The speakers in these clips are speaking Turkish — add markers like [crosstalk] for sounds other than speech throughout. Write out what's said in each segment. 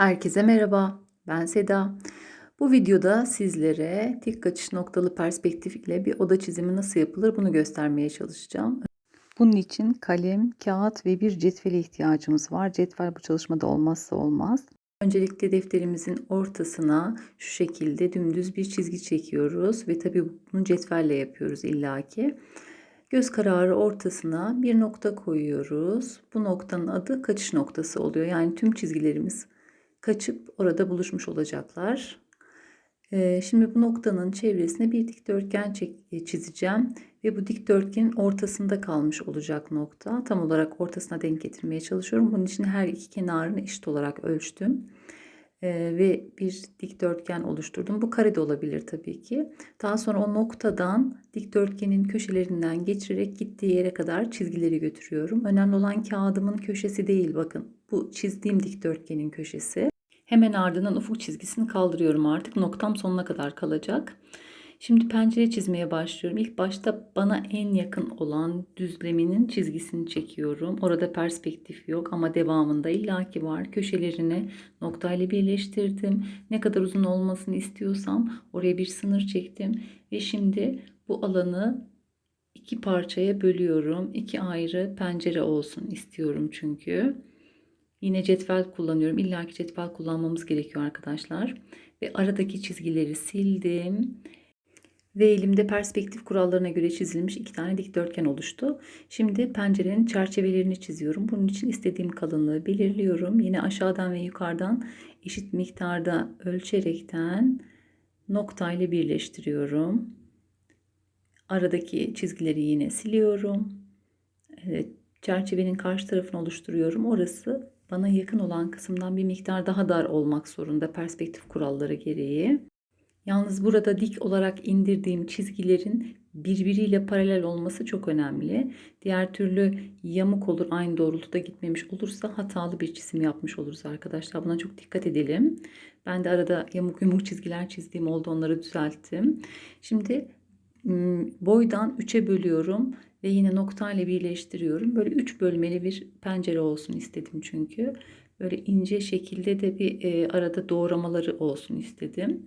Herkese merhaba, ben Seda. Bu videoda sizlere dik kaçış noktalı perspektif ile bir oda çizimi nasıl yapılır bunu göstermeye çalışacağım. Bunun için kalem, kağıt ve bir cetvele ihtiyacımız var. Cetvel bu çalışmada olmazsa olmaz. Öncelikle defterimizin ortasına şu şekilde dümdüz bir çizgi çekiyoruz ve tabii bunu cetvelle yapıyoruz illaki. Göz kararı ortasına bir nokta koyuyoruz. Bu noktanın adı kaçış noktası oluyor. Yani tüm çizgilerimiz kaçıp orada buluşmuş olacaklar. Ee, şimdi bu noktanın çevresine bir dikdörtgen e, çizeceğim ve bu dikdörtgenin ortasında kalmış olacak nokta. Tam olarak ortasına denk getirmeye çalışıyorum. Bunun için her iki kenarını eşit olarak ölçtüm. Ee, ve bir dikdörtgen oluşturdum. Bu kare de olabilir tabii ki. Daha sonra o noktadan dikdörtgenin köşelerinden geçirerek gittiği yere kadar çizgileri götürüyorum. Önemli olan kağıdımın köşesi değil bakın. Bu çizdiğim dikdörtgenin köşesi. Hemen ardından ufuk çizgisini kaldırıyorum artık. Noktam sonuna kadar kalacak. Şimdi pencere çizmeye başlıyorum. İlk başta bana en yakın olan düzleminin çizgisini çekiyorum. Orada perspektif yok ama devamında illaki var. Köşelerini noktayla birleştirdim. Ne kadar uzun olmasını istiyorsam oraya bir sınır çektim. Ve şimdi bu alanı iki parçaya bölüyorum. İki ayrı pencere olsun istiyorum çünkü. Yine cetvel kullanıyorum. İlla ki cetvel kullanmamız gerekiyor arkadaşlar. Ve aradaki çizgileri sildim. Ve elimde perspektif kurallarına göre çizilmiş iki tane dikdörtgen oluştu. Şimdi pencerenin çerçevelerini çiziyorum. Bunun için istediğim kalınlığı belirliyorum. Yine aşağıdan ve yukarıdan eşit miktarda ölçerekten noktayla birleştiriyorum. Aradaki çizgileri yine siliyorum. Evet, çerçevenin karşı tarafını oluşturuyorum. Orası bana yakın olan kısımdan bir miktar daha dar olmak zorunda perspektif kuralları gereği. Yalnız burada dik olarak indirdiğim çizgilerin birbiriyle paralel olması çok önemli. Diğer türlü yamuk olur aynı doğrultuda gitmemiş olursa hatalı bir çizim yapmış oluruz arkadaşlar. Buna çok dikkat edelim. Ben de arada yamuk yumuk çizgiler çizdiğim oldu onları düzelttim. Şimdi boydan 3'e bölüyorum ve yine noktayla birleştiriyorum. Böyle 3 bölmeli bir pencere olsun istedim çünkü. Böyle ince şekilde de bir e, arada doğramaları olsun istedim.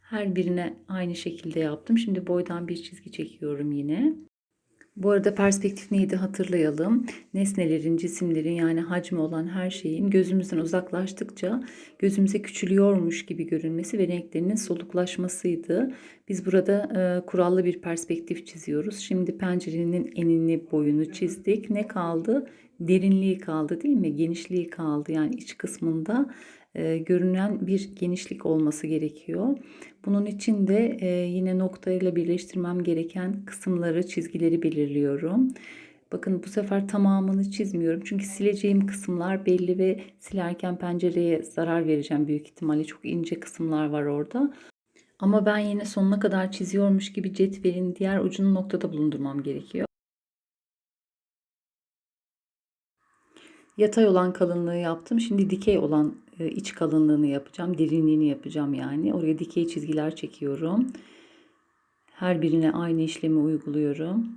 Her birine aynı şekilde yaptım. Şimdi boydan bir çizgi çekiyorum yine. Bu arada perspektif neydi hatırlayalım. Nesnelerin, cisimlerin yani hacmi olan her şeyin gözümüzden uzaklaştıkça gözümüze küçülüyormuş gibi görünmesi ve renklerinin soluklaşmasıydı. Biz burada e, kurallı bir perspektif çiziyoruz. Şimdi pencerenin enini boyunu çizdik. Ne kaldı? Derinliği kaldı değil mi? Genişliği kaldı. Yani iç kısmında e, görünen bir genişlik olması gerekiyor. Bunun için de e, yine noktayla birleştirmem gereken kısımları, çizgileri belirliyorum. Bakın bu sefer tamamını çizmiyorum. Çünkü sileceğim kısımlar belli ve silerken pencereye zarar vereceğim büyük ihtimalle. Çok ince kısımlar var orada. Ama ben yine sonuna kadar çiziyormuş gibi cetvelin diğer ucunu noktada bulundurmam gerekiyor. Yatay olan kalınlığı yaptım. Şimdi dikey olan e, iç kalınlığını yapacağım. Derinliğini yapacağım yani. Oraya dikey çizgiler çekiyorum. Her birine aynı işlemi uyguluyorum.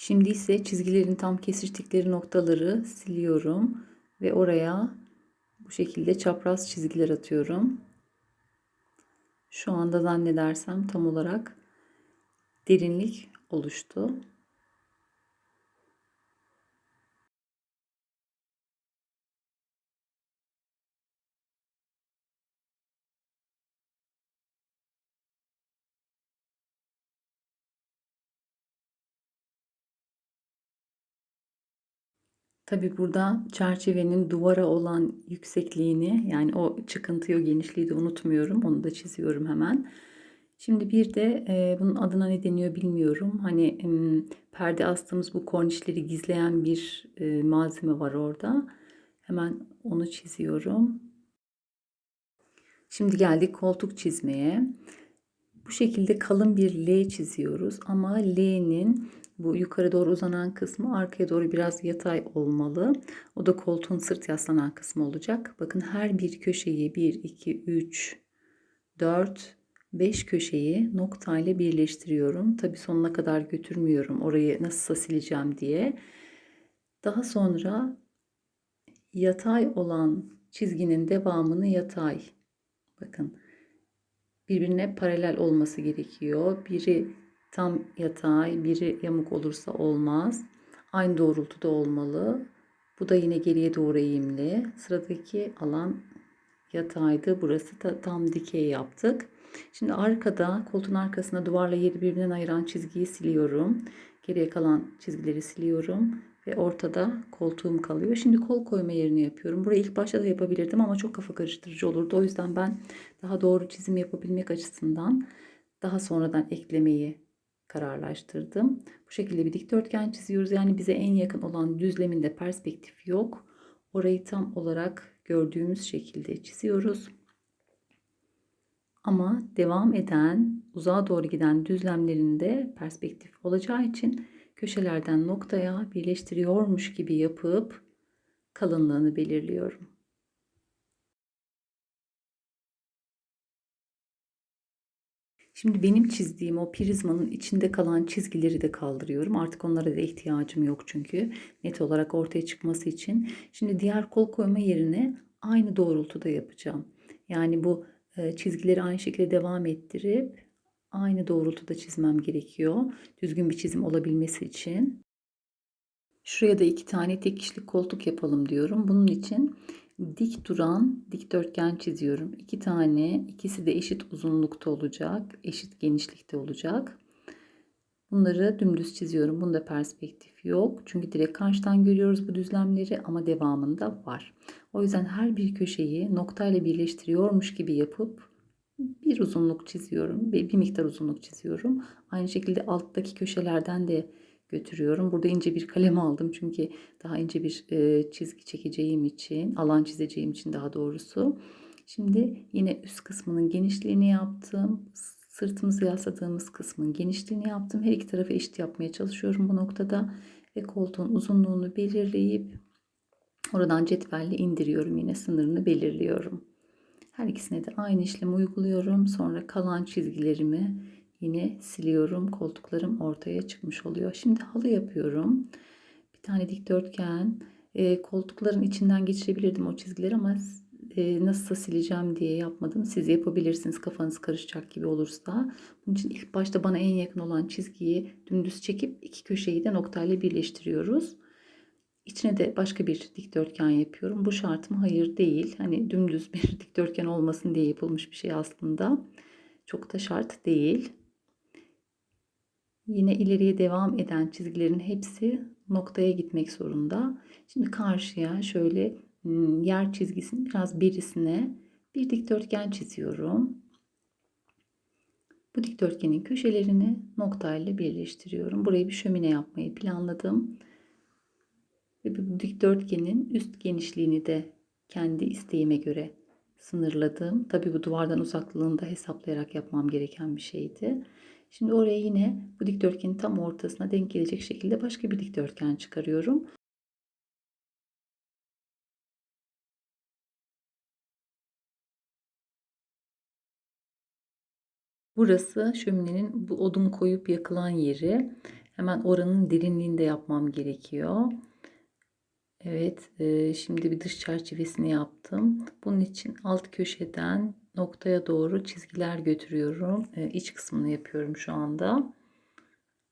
Şimdi ise çizgilerin tam kesiştikleri noktaları siliyorum ve oraya bu şekilde çapraz çizgiler atıyorum. Şu anda zannedersem tam olarak derinlik oluştu. Tabi burada çerçevenin duvara olan yüksekliğini yani o çıkıntıyı o genişliği de unutmuyorum. Onu da çiziyorum hemen. Şimdi bir de e, bunun adına ne deniyor bilmiyorum. Hani e, perde astığımız bu kornişleri gizleyen bir e, malzeme var orada. Hemen onu çiziyorum. Şimdi geldik koltuk çizmeye. Bu şekilde kalın bir L çiziyoruz ama L'nin bu yukarı doğru uzanan kısmı arkaya doğru biraz yatay olmalı. O da koltuğun sırt yaslanan kısmı olacak. Bakın her bir köşeyi 1, 2, 3, 4, 5 köşeyi nokta ile birleştiriyorum. Tabi sonuna kadar götürmüyorum orayı nasılsa sileceğim diye. Daha sonra yatay olan çizginin devamını yatay. Bakın birbirine paralel olması gerekiyor. Biri tam yatay, biri yamuk olursa olmaz. Aynı doğrultuda olmalı. Bu da yine geriye doğru eğimli. Sıradaki alan yataydı. Burası da tam dikey yaptık. Şimdi arkada koltuğun arkasına duvarla yeri birbirinden ayıran çizgiyi siliyorum. Geriye kalan çizgileri siliyorum ve ortada koltuğum kalıyor. Şimdi kol koyma yerini yapıyorum. Burayı ilk başta da yapabilirdim ama çok kafa karıştırıcı olurdu. O yüzden ben daha doğru çizim yapabilmek açısından daha sonradan eklemeyi kararlaştırdım. Bu şekilde bir dikdörtgen çiziyoruz. Yani bize en yakın olan düzleminde perspektif yok. Orayı tam olarak gördüğümüz şekilde çiziyoruz. Ama devam eden, uzağa doğru giden düzlemlerinde perspektif olacağı için köşelerden noktaya birleştiriyormuş gibi yapıp kalınlığını belirliyorum. Şimdi benim çizdiğim o prizmanın içinde kalan çizgileri de kaldırıyorum. Artık onlara da ihtiyacım yok çünkü net olarak ortaya çıkması için. Şimdi diğer kol koyma yerine aynı doğrultuda yapacağım. Yani bu e, çizgileri aynı şekilde devam ettirip aynı doğrultuda çizmem gerekiyor. Düzgün bir çizim olabilmesi için. Şuraya da iki tane tek kişilik koltuk yapalım diyorum. Bunun için dik duran dikdörtgen çiziyorum. İki tane, ikisi de eşit uzunlukta olacak, eşit genişlikte olacak. Bunları dümdüz çiziyorum. Bunda perspektif yok. Çünkü direkt karşıdan görüyoruz bu düzlemleri ama devamında var. O yüzden her bir köşeyi noktayla birleştiriyormuş gibi yapıp bir uzunluk çiziyorum. Bir, bir miktar uzunluk çiziyorum. Aynı şekilde alttaki köşelerden de götürüyorum. Burada ince bir kalem aldım çünkü daha ince bir e, çizgi çekeceğim için, alan çizeceğim için daha doğrusu. Şimdi yine üst kısmının genişliğini yaptım. Sırtımızı yasladığımız kısmın genişliğini yaptım. Her iki tarafı eşit yapmaya çalışıyorum bu noktada. Ve koltuğun uzunluğunu belirleyip oradan cetvelle indiriyorum. Yine sınırını belirliyorum. Her ikisine de aynı işlemi uyguluyorum. Sonra kalan çizgilerimi yine siliyorum. Koltuklarım ortaya çıkmış oluyor. Şimdi halı yapıyorum. Bir tane dikdörtgen. E, koltukların içinden geçirebilirdim o çizgileri ama e, nasıl sileceğim diye yapmadım. Siz yapabilirsiniz kafanız karışacak gibi olursa. Bunun için ilk başta bana en yakın olan çizgiyi dümdüz çekip iki köşeyi de noktayla birleştiriyoruz. İçine de başka bir dikdörtgen yapıyorum. Bu şart mı? Hayır değil. Hani dümdüz bir [laughs] dikdörtgen olmasın diye yapılmış bir şey aslında. Çok da şart değil. Yine ileriye devam eden çizgilerin hepsi noktaya gitmek zorunda. Şimdi karşıya şöyle hmm, yer çizgisinin biraz birisine bir dikdörtgen çiziyorum. Bu dikdörtgenin köşelerini noktayla birleştiriyorum. Burayı bir şömine yapmayı planladım. Ve bu dikdörtgenin üst genişliğini de kendi isteğime göre sınırladım. Tabii bu duvardan uzaklığını da hesaplayarak yapmam gereken bir şeydi. Şimdi oraya yine bu dikdörtgenin tam ortasına denk gelecek şekilde başka bir dikdörtgen çıkarıyorum. Burası şöminenin bu odun koyup yakılan yeri. Hemen oranın derinliğinde yapmam gerekiyor. Evet, e, şimdi bir dış çerçevesini yaptım. Bunun için alt köşeden noktaya doğru çizgiler götürüyorum. E, iç kısmını yapıyorum şu anda.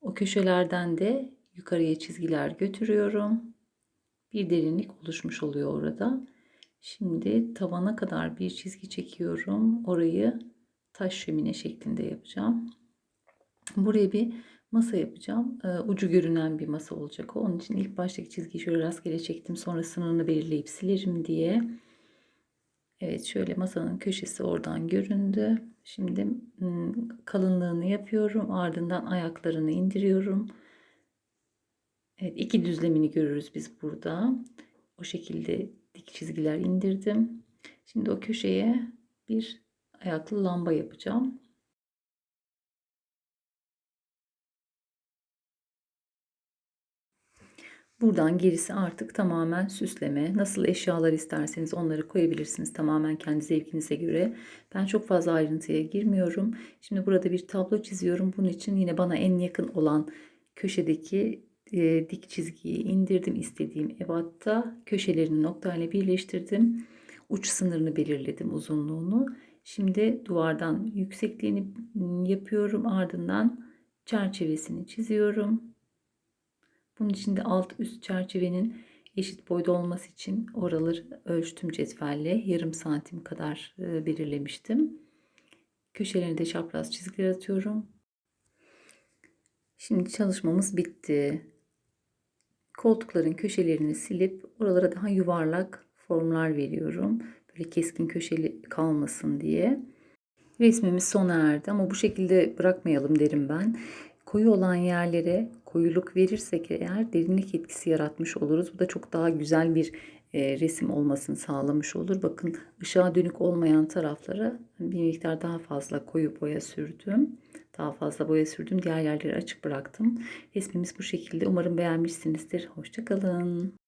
O köşelerden de yukarıya çizgiler götürüyorum. Bir derinlik oluşmuş oluyor orada. Şimdi tavana kadar bir çizgi çekiyorum. Orayı taş şömine şeklinde yapacağım. Buraya bir masa yapacağım. Ee, ucu görünen bir masa olacak. Onun için ilk baştaki çizgiyi şöyle rastgele çektim. Sonra sınırını belirleyip silerim diye. Evet şöyle masanın köşesi oradan göründü. Şimdi kalınlığını yapıyorum. Ardından ayaklarını indiriyorum. Evet iki düzlemini görürüz biz burada. O şekilde dik çizgiler indirdim. Şimdi o köşeye bir ayaklı lamba yapacağım. Buradan gerisi artık tamamen süsleme. Nasıl eşyalar isterseniz onları koyabilirsiniz tamamen kendi zevkinize göre. Ben çok fazla ayrıntıya girmiyorum. Şimdi burada bir tablo çiziyorum. Bunun için yine bana en yakın olan köşedeki e, dik çizgiyi indirdim istediğim ebatta. Köşelerini noktayla birleştirdim. Uç sınırını belirledim uzunluğunu. Şimdi duvardan yüksekliğini yapıyorum. Ardından çerçevesini çiziyorum. Bunun için de alt üst çerçevenin eşit boyda olması için oraları ölçtüm cetvelle. Yarım santim kadar e, belirlemiştim. Köşelerine de çapraz çizgiler atıyorum. Şimdi çalışmamız bitti. Koltukların köşelerini silip oralara daha yuvarlak formlar veriyorum. Böyle keskin köşeli kalmasın diye. Resmimiz sona erdi ama bu şekilde bırakmayalım derim ben. Koyu olan yerlere koyuluk verirsek eğer derinlik etkisi yaratmış oluruz. Bu da çok daha güzel bir e, resim olmasını sağlamış olur. Bakın ışığa dönük olmayan taraflara bir miktar daha fazla koyu boya sürdüm. Daha fazla boya sürdüm. Diğer yerleri açık bıraktım. Resmimiz bu şekilde. Umarım beğenmişsinizdir. Hoşçakalın.